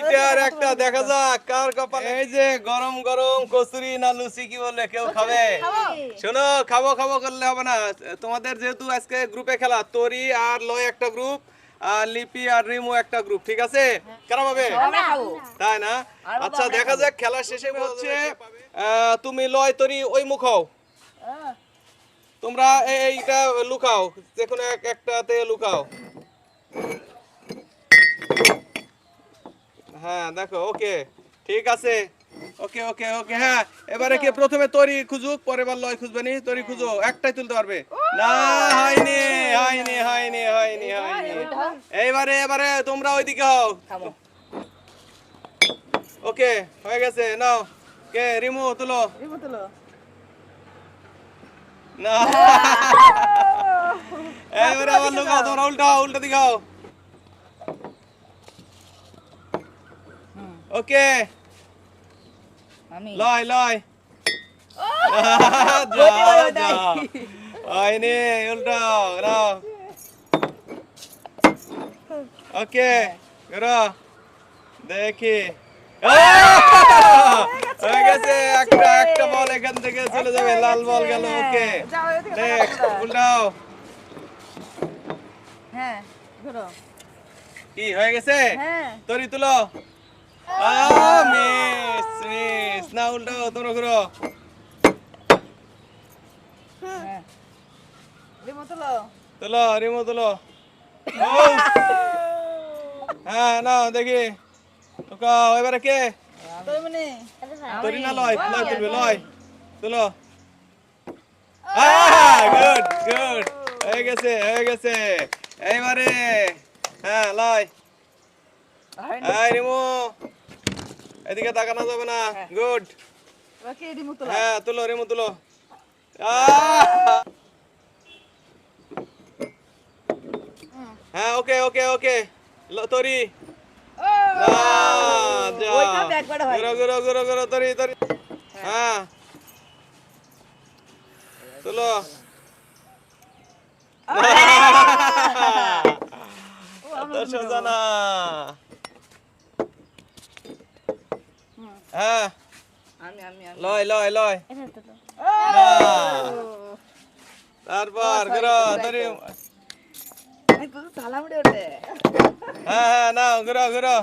আর একটা দেখা যাক কার কপালে। এই যে গরম গরম কচুরি না লুচি কি বলে কেউ খাবে? শোনো খাব খাব করলে হবে না। তোমাদের যেহেতু আজকে গ্রুপে খেলা তরি আর লয় একটা গ্রুপ আর লিপি আর রিমু একটা গ্রুপ ঠিক আছে? কেন পাবে? তাই না? আচ্ছা দেখা যাক খেলা শেষে হচ্ছে আহ, তুমি লয় তরি ওই মুখ হও। তোমরা এই- এইটা লুকাও যে কোনো এক একটাতে লুকাও হ্যাঁ দেখো ওকে ঠিক আছে। ওকে ওকে ওকে হ্যাঁ। এবারে কে প্রথমে তরি খুঁজুক পরের বার লয় খুঁজবে নি? তরি খুঁজো একটাই তুলতে পারবে। না হয়নি হয়নি হয়নি হয়নি হয়নি। এইবারে এবারে তোমরা ওইদিকে হও। ওকে হয়ে গেছে নাও। কে রিমু তুলো। রিমু তুলো। না। এবারে আবার লুকাও তোমরা উল্টাও উল্টা দিকাও ওকে। যা, যা। হয়নি উল্টাও নাও ওকে করো দেখি! হয়ে গেছে। একটা একটা বল এখান থেকে চলে যাবে লাল বল গেল ওকে। নেক্সট উল্টাও। হ্যাঁ ঘুরো। কি হয়ে গেছে? হ্যাঁ। তরি তুলো। না উল্টাও তোমরা ঘুরো। হ্যাঁ। রিমো তুলো। তুলো রিমো তুলো। হ্যাঁ না দেখি। এবারে কে? না লয় লয় তুলবে লয়। তুলো। Good good. হয়ে গেছে হয়ে গেছে। এইবারে। হ্যাঁ লয়। এই রিমু। এদিকে তাকানো যাবে না গুড হ্যাঁ তুলো রিমু তুলো হ্যাঁ ওকে ওকে ওকে তরি হ্যাঁ সোজা না হ্যাঁ। লয় লয় লয়। তারপর ঘুরো হ্যাঁ হ্যাঁ নাও ঘুরো ঘুরো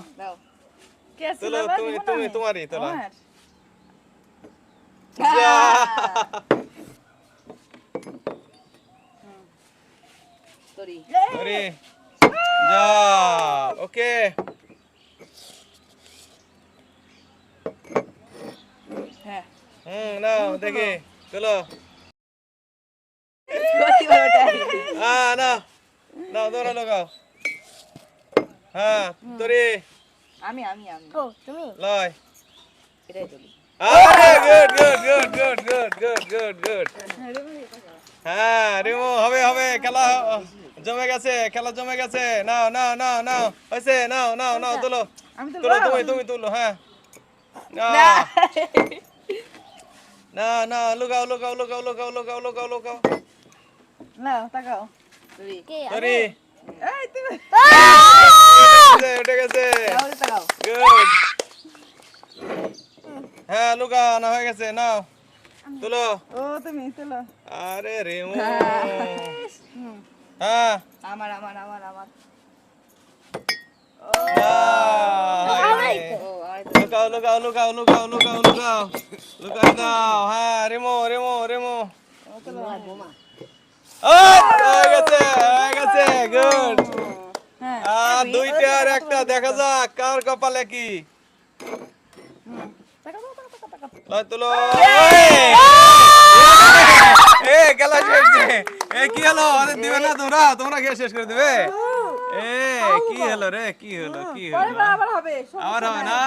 চলো তুমি তুমি তোমারই তোলা। Sorry. Sorry. হুম নাও দেখি করে হ্যাঁ না নাও লাগাও। হ্যাঁ তরি। আমি আমি আমি। লয়। এটাই চলি আরে good good good good good good good good হ্যাঁ রিমু হবে হবে খেলা জমে গেছে খেলা জমে গেছে। নাও নাও নাও নাও হয়েছে নাও নাও নাও তুলো। তুলো তুমি তুমি তুলো হ্যাঁ। না না লুকাও লুকাও লুকাও লুকাও লুকাও লুকাও লুকাও না তাকাও। সরি। এই তুমি উঠে গেছে গুড হ্যাঁ লুকাও না হয়ে গেছে নাও। তুলো। ও তুমি তুলো। আরে রিমু হ্যাঁ। আমার আমার আমার আমার না, হয়নি। ও আমার তো লুকাও লুকাও লুকাও লুকাও লুকাও লুকাও লুকাই দাও হ্যাঁ রিমো রিমো রিমো দুইটা আর একটা দেখা যাক কার কপালে কি। তুলো। এ খেলা শেষ এ কি হলো? আরে দিবে না তোমরা তোমরা খেয়ে শেষ করে দিবে। এ কি হলো রে কি হলো কি হলো? আবার হবে না?